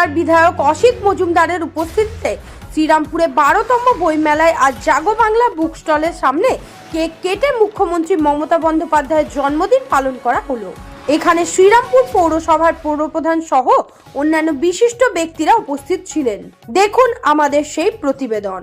জেলার বিধায়ক অসিত মজুমদারের উপস্থিতিতে শ্রীরামপুরে বারোতম বইমেলায় আজ জাগো বাংলা বুক স্টলের সামনে কেক কেটে মুখ্যমন্ত্রী মমতা বন্দ্যোপাধ্যায়ের জন্মদিন পালন করা হলো। এখানে শ্রীরামপুর পৌরসভার পৌরপ্রধান সহ অন্যান্য বিশিষ্ট ব্যক্তিরা উপস্থিত ছিলেন। দেখুন আমাদের সেই প্রতিবেদন।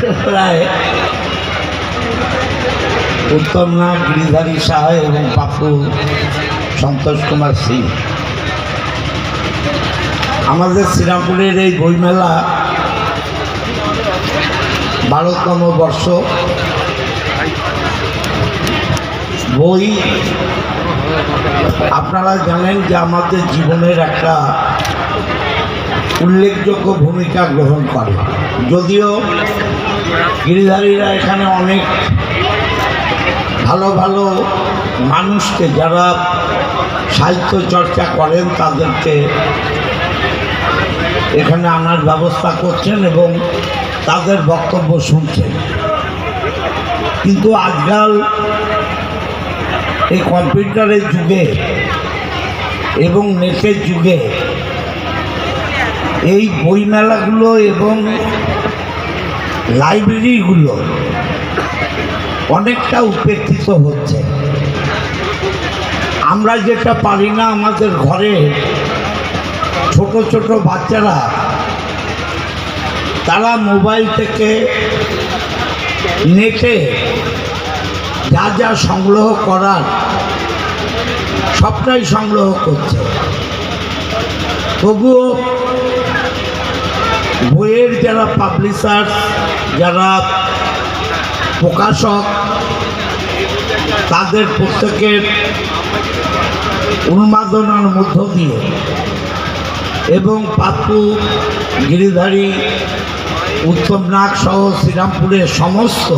বইমেলায় উত্তম নাগ গিরিধারী শাহ এবং পাপু সন্তোষ কুমার সিং। আমাদের শ্রীরামপুরের এই বইমেলা বারোতম বর্ষ। বই আপনারা জানেন যে আমাদের জীবনের একটা উল্লেখযোগ্য ভূমিকা গ্রহণ করে। যদিও গিরিধারীরা এখানে অনেক ভালো ভালো মানুষকে যারা সাহিত্য চর্চা করেন তাদেরকে এখানে আনার ব্যবস্থা করছেন এবং তাদের বক্তব্য শুনছেন। কিন্তু আজকাল এই কম্পিউটারের যুগে এবং নেটের যুগে এই বইমেলাগুলো এবং লাইব্রেরিগুলো অনেকটা উপেক্ষিত হচ্ছে। আমরা যেটা পারি না আমাদের ঘরে ছোট ছোট বাচ্চারা, তারা মোবাইল থেকে নেটে যা যা সংগ্রহ করার সবটাই সংগ্রহ করছে। তবুও বইয়ের যারা পাবলিশার যারা প্রকাশক, তাদের প্রত্যেকের উন্মাদনার মধ্য দিয়ে এবং পাপ্পু গিরিধারী, উত্তম নাগ সহ শ্রীরামপুরের সমস্ত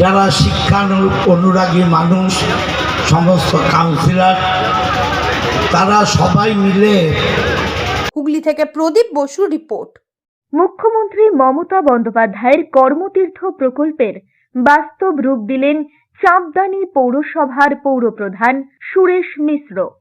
যারা শিক্ষানু অনুরাগী মানুষ, সমস্ত কাউন্সিলার তারা সবাই মিলে থেকে প্রদীপ বসু রিপোর্ট মুখ্যমন্ত্রী মমতা বন্দ্যোপাধ্যায়ের কর্মতীর্থ প্রকল্পের বাস্তব রূপ দিলেন চাঁদদানি পৌরসভার পৌরপ্রধান সুরেশ মিশ্র।